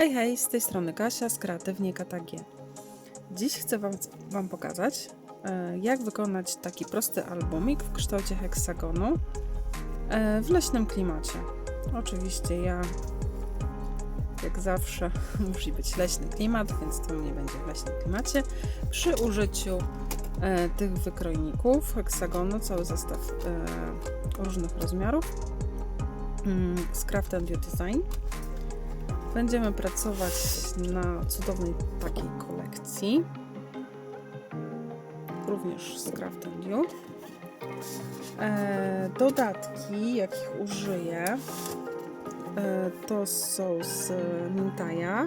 Hej, hej, z tej strony Kasia z Kreatywnie KTG. Dziś chcę wam, wam pokazać, e, jak wykonać taki prosty albumik w kształcie heksagonu e, w leśnym klimacie. Oczywiście ja, jak zawsze, musi być leśny klimat, więc to mnie będzie w leśnym klimacie. Przy użyciu e, tych wykrojników heksagonu, cały zestaw różnych rozmiarów mm, z Craft Beauty Design. Będziemy pracować na cudownej takiej kolekcji. Również z Craft and You. E, dodatki, jakich użyję, e, to są z Mintaja.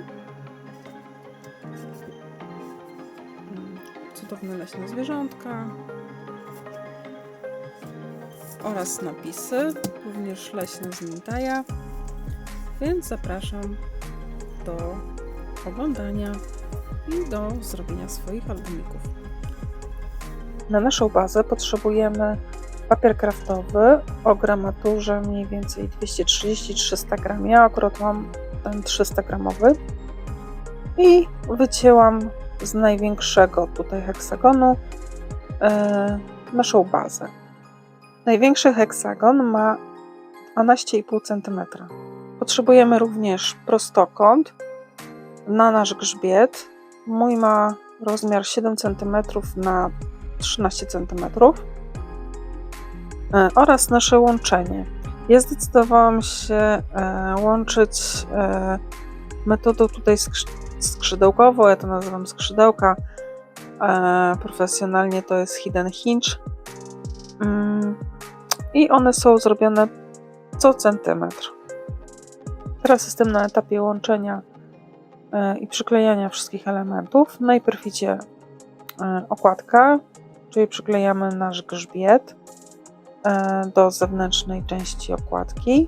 Mm, Cudowne leśne zwierzątka. Oraz napisy, również leśne z Mintaja. Więc zapraszam do oglądania i do zrobienia swoich albumików. Na naszą bazę potrzebujemy papier kraftowy o gramaturze mniej więcej 230-300 gram. Ja akurat mam ten 300 gramowy i wycięłam z największego tutaj heksagonu e, naszą bazę. Największy heksagon ma 12,5 cm. Potrzebujemy również prostokąt na nasz grzbiet. Mój ma rozmiar 7 cm na 13 cm E, oraz nasze łączenie. Ja zdecydowałam się e, łączyć e, metodą tutaj skrzy- skrzydełkową, ja to nazywam skrzydełka. Profesjonalnie to jest hidden hinge. Mm, I one są zrobione co centymetr. Teraz jestem na etapie łączenia e, i przyklejania wszystkich elementów. Najpierw idzie e, okładka, czyli przyklejamy nasz grzbiet e, do zewnętrznej części okładki.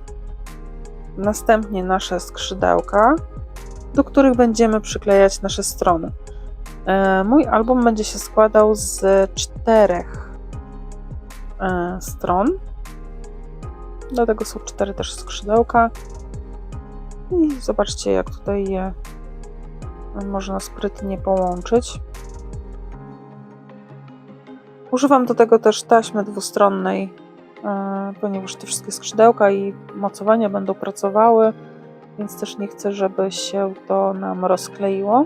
Następnie nasze skrzydełka, do których będziemy przyklejać nasze strony. Mój album będzie się składał z czterech stron. Dlatego są cztery też skrzydełka. I zobaczcie, jak tutaj je można sprytnie połączyć. Używam do tego też taśmy dwustronnej, e, ponieważ te wszystkie skrzydełka i mocowania będą pracowały, więc też nie chcę, żeby się to nam rozkleiło.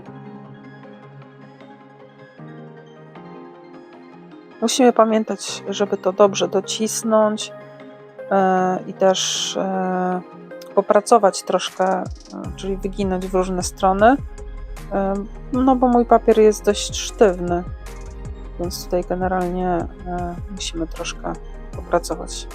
Musimy pamiętać, żeby to dobrze docisnąć e, i też e, popracować troszkę, e, czyli wyginać w różne strony. E, No bo mój papier jest dość sztywny, więc tutaj generalnie e, musimy troszkę popracować.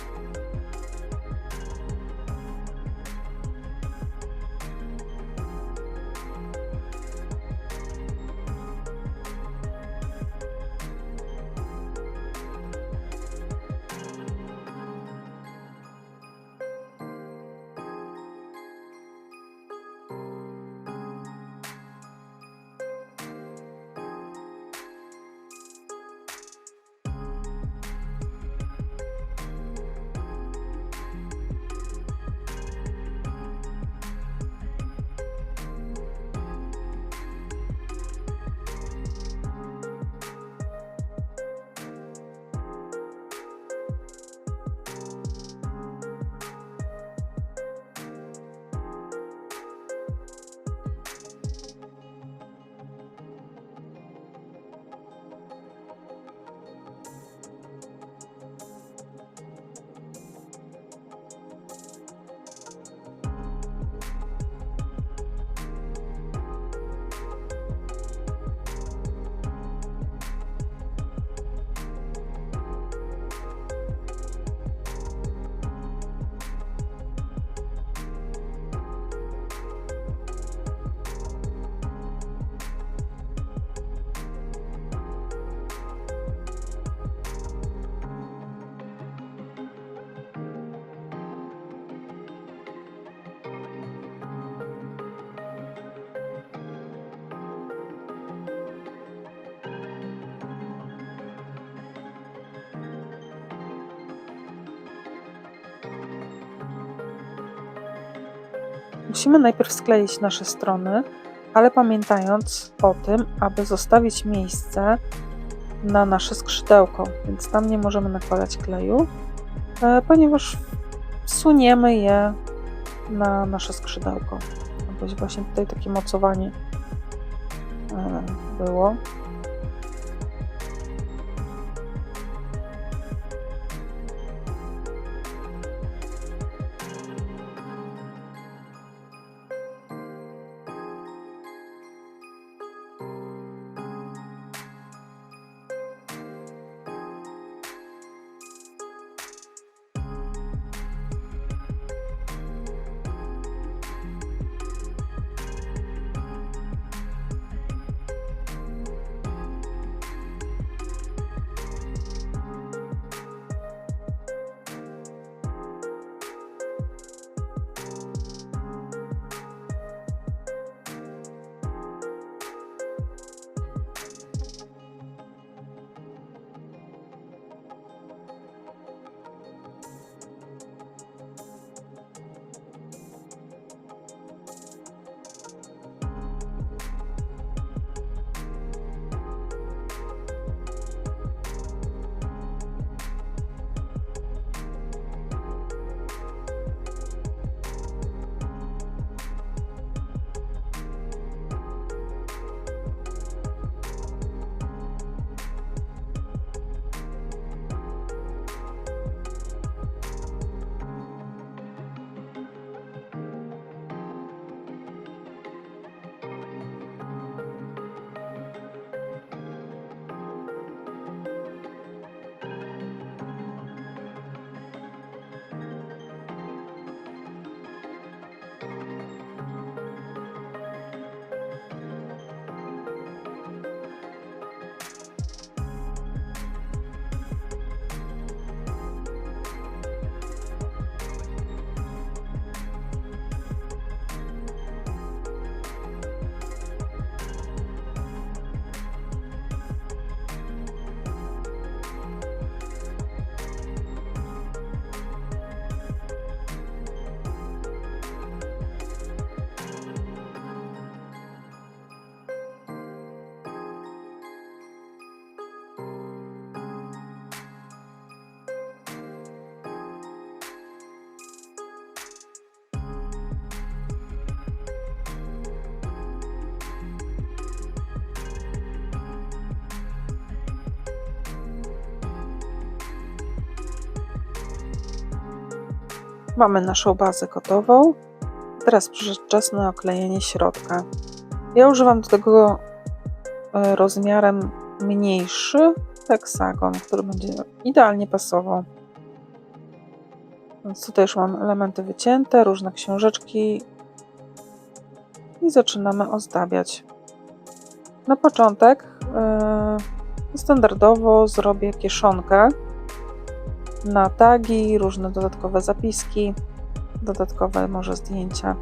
Musimy najpierw skleić nasze strony, ale pamiętając o tym, aby zostawić miejsce na nasze skrzydełko, więc tam nie możemy nakładać kleju, e, ponieważ suniemy je na nasze skrzydełko. Aby właśnie tutaj takie mocowanie e, było. Mamy naszą bazę gotową. Teraz przyszedł czas na oklejenie środka. Ja używam do tego e, rozmiarem mniejszy heksagon, który będzie idealnie pasował. Więc tutaj już mam elementy wycięte, różne książeczki i zaczynamy ozdabiać. Na początek yy, standardowo zrobię kieszonkę na tagi, różne dodatkowe zapiski, dodatkowe może zdjęcia.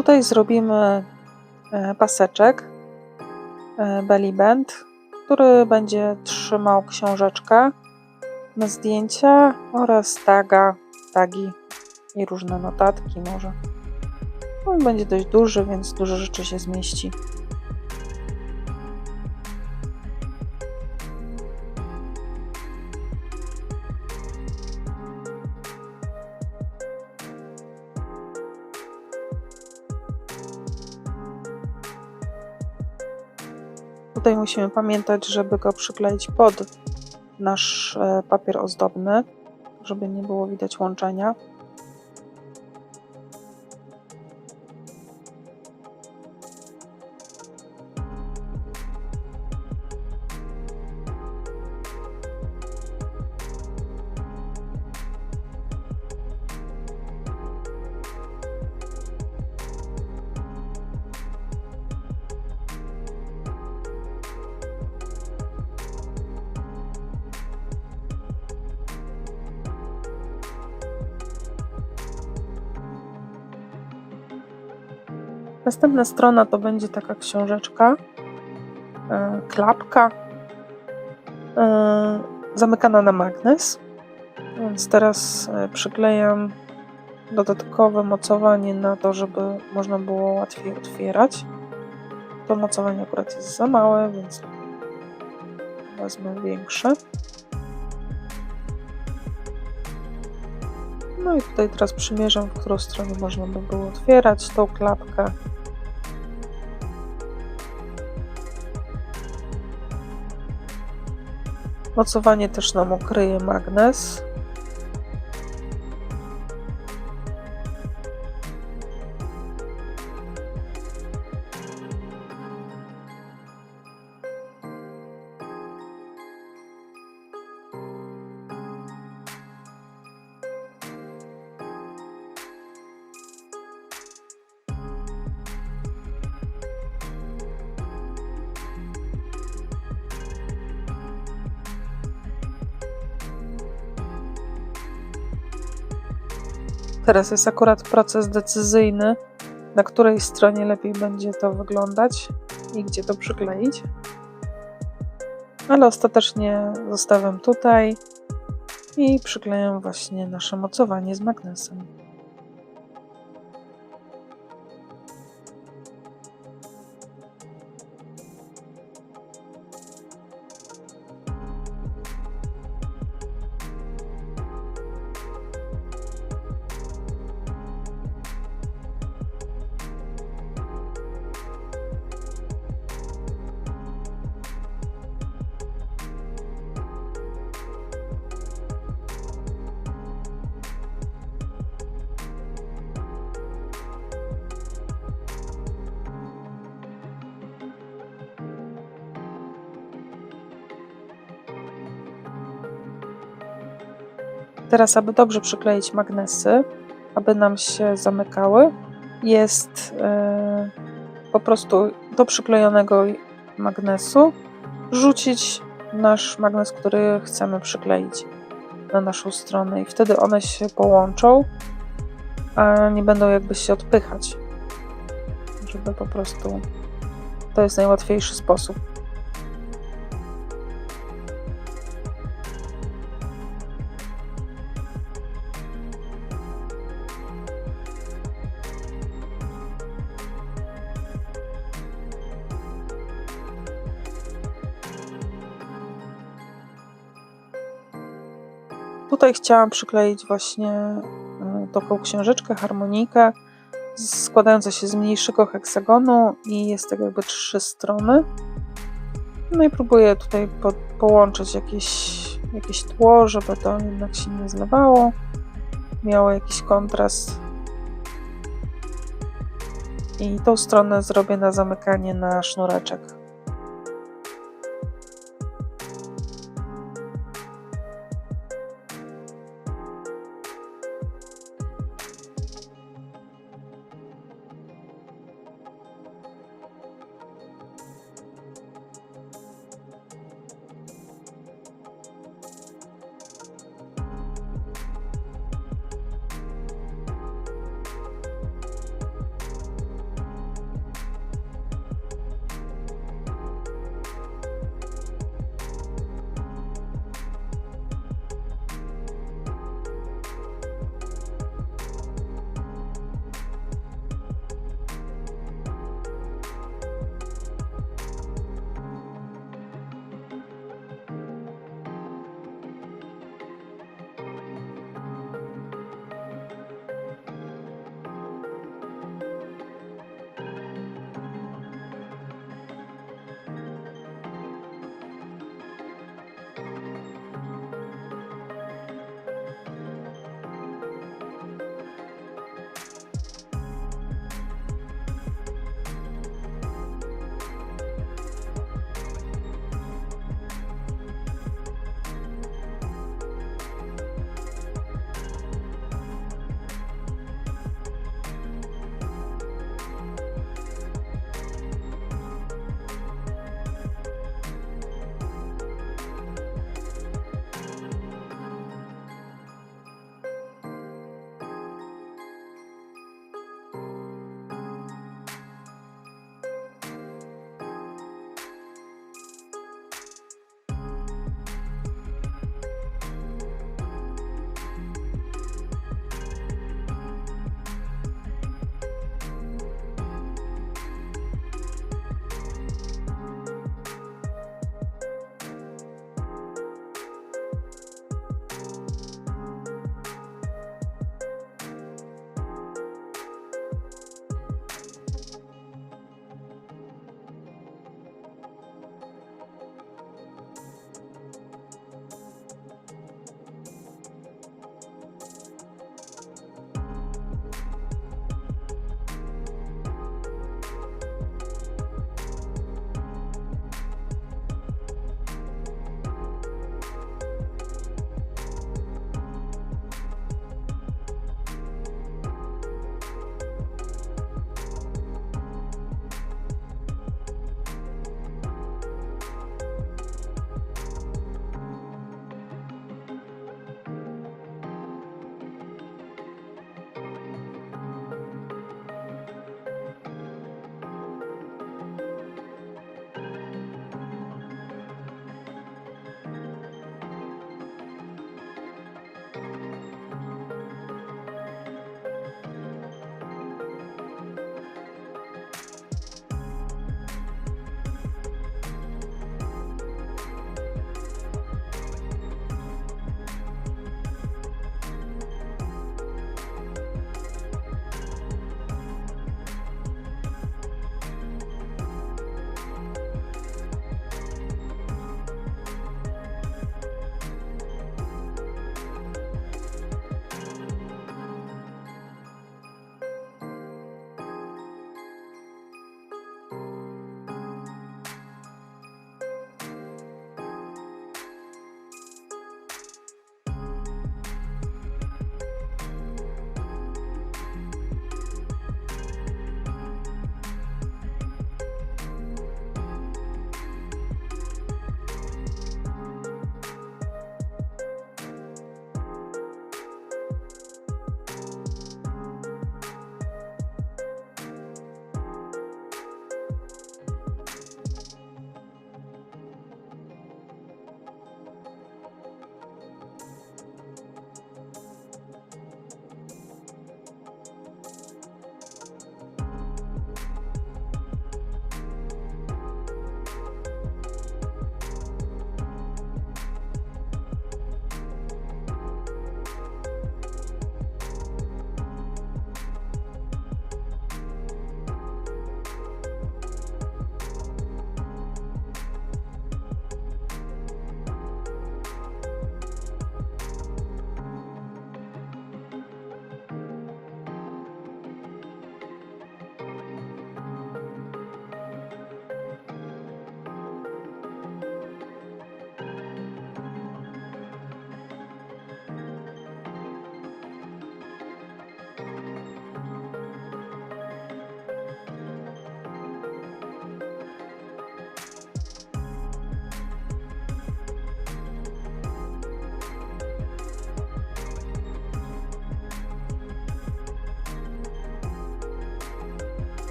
Tutaj zrobimy e, paseczek e, belly band, który będzie trzymał książeczkę na zdjęcia oraz taga, tagi i różne notatki może. On będzie dość duży, więc dużo rzeczy się zmieści. Tutaj musimy pamiętać, żeby go przykleić pod nasz e, papier ozdobny, żeby nie było widać łączenia. Następna strona to będzie taka książeczka, e, klapka e, zamykana na magnes. Więc teraz e, przyklejam dodatkowe mocowanie na to, żeby można było łatwiej otwierać. To mocowanie akurat jest za małe, więc wezmę większe. No i tutaj teraz przymierzam, w którą stronę można by było otwierać tą klapkę. Mocowanie też nam ukryje magnes. Teraz jest akurat proces decyzyjny, na której stronie lepiej będzie to wyglądać i gdzie to przykleić. Ale ostatecznie zostawiam tutaj i przyklejam właśnie nasze mocowanie z magnesem. Teraz, aby dobrze przykleić magnesy, aby nam się zamykały, jest e, po prostu do przyklejonego magnesu rzucić nasz magnes, który chcemy przykleić na naszą stronę i wtedy one się połączą, a nie będą jakby się odpychać. Żeby po prostu to jest najłatwiejszy sposób. Chciałam przykleić właśnie e, taką książeczkę, harmonijkę składająca się z mniejszego heksagonu i jest tak jakby trzy strony. No i próbuję tutaj po, połączyć jakieś, jakieś tło, żeby to jednak się nie zlewało. Miało jakiś kontrast. I tą stronę zrobię na zamykanie na sznureczek.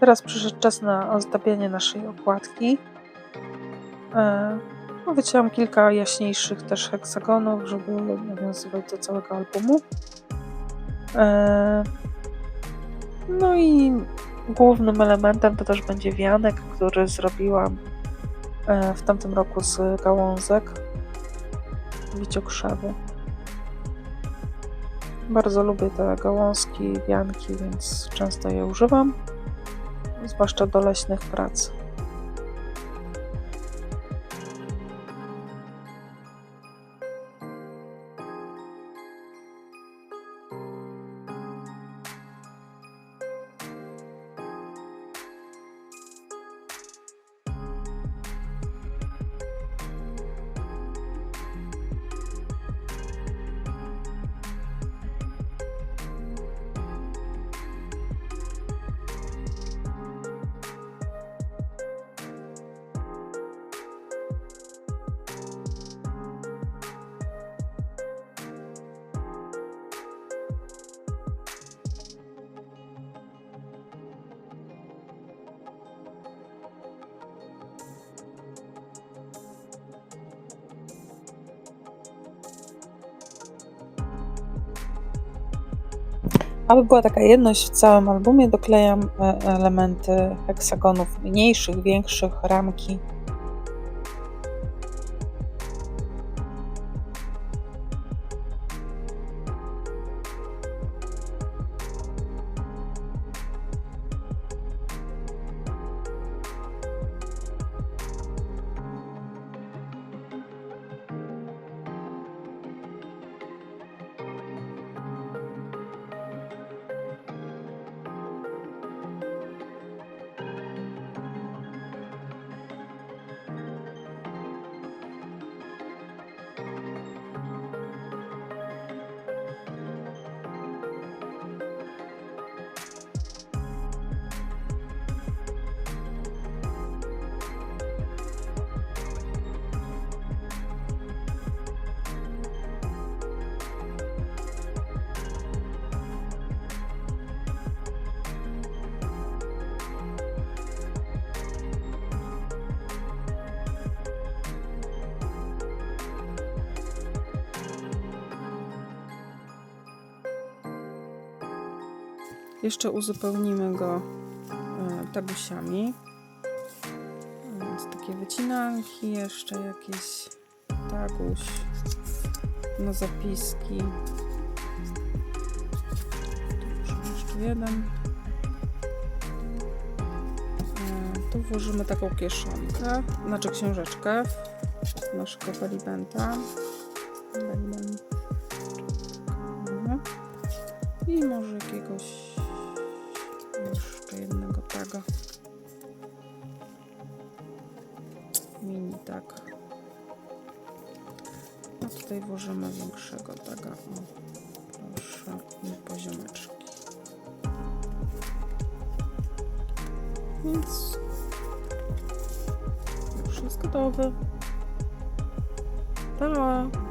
Teraz przyszedł czas na ozdabianie naszej okładki. E, no, wycięłam kilka jaśniejszych też heksagonów, żeby nawiązywać do całego albumu. E, no i głównym elementem to też będzie wianek, który zrobiłam e, w tamtym roku z gałązek wiciokrzewy. Bardzo lubię te gałązki, wianki, więc często je używam, zwłaszcza do leśnych prac. Aby była taka jedność w całym albumie, doklejam e, elementy heksagonów mniejszych, większych, ramki. Jeszcze uzupełnimy go e, tagusiami. Więc takie wycinanki, jeszcze jakieś taguś na zapiski. Tu jeszcze jeden. E, Tu włożymy taką kieszonkę, znaczy książeczkę naszego belibenta. Belibent. I może jakiegoś tutaj włożymy większego taga. O, proszę, poziomeczki. Więc już jest gotowy. Pa!